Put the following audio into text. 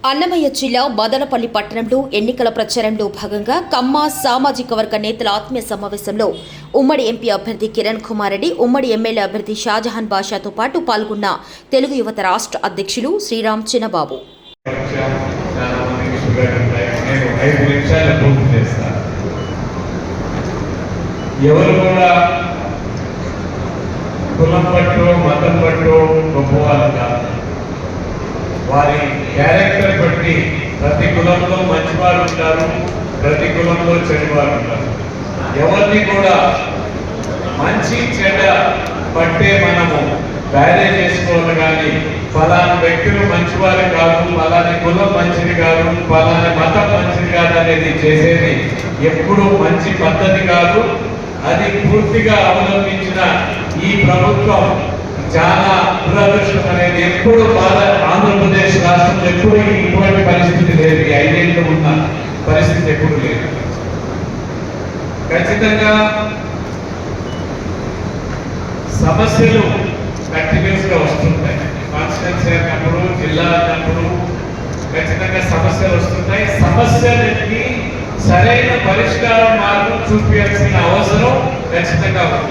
అన్నమయ్య జిల్లా మదనపల్లి పట్టణంలో ఎన్నికల ప్రచారంలో భాగంగా కమ్మ సామాజిక వర్గ నేతల ఆత్మీయ సమావేశంలో ఉమ్మడి ఎంపీ అభ్యర్థి కిరణ్ కుమార్ రెడ్డి ఉమ్మడి ఎమ్మెల్యే అభ్యర్థి షాజహాన్ బాషాతో పాటు పాల్గొన్న తెలుగు యువత రాష్ట్ర అధ్యక్షులు శ్రీరామ్ చిన్నబాబు. ఎవరు కూడా కులం పట్టు మతం పట్టు వారి క్యారెక్టర్ బట్టి ప్రతి కులంలో మంచివారు ఉంటారు ప్రతి కులంలో చెడువారు ఉంటారు. ఎవరిని కూడా మంచి చెడ్డ పట్టే మనము బ్యారేజ్ చేసుకోవాలి కానీ ఫలానా వ్యక్తులు మంచివారు కాదు ఫలాని కులం మంచిది కాదు ఫలాని మతం మంచిది కాదు అనేది చేసేది ఎప్పుడూ మంచి పద్ధతి కాదు. అది పూర్తిగా అవలంబించిన ఈ ప్రభుత్వం చాలా పునరుద్ధరణ అనేది ఎప్పుడు బాధ ఆంధ్రప్రదేశ్ రాష్ట్రంలో ఎప్పుడు ఇటువంటి పరిస్థితి లేదు. ఈ ఐదేళ్ళు ఉన్న పరిస్థితి ఎప్పుడు లేదు. ఖచ్చితంగా సమస్యలు కంటిన్యూస్గా వస్తుంటాయి. కాన్స్టిట్యున్సీ అన్నప్పుడు జిల్లా అన్నప్పుడు ఖచ్చితంగా సమస్యలు వస్తుంటాయి. సమస్యలకి సరైన పరిష్కార మార్గం చూపించాల్సిన అవసరం ఖచ్చితంగా ఉంది.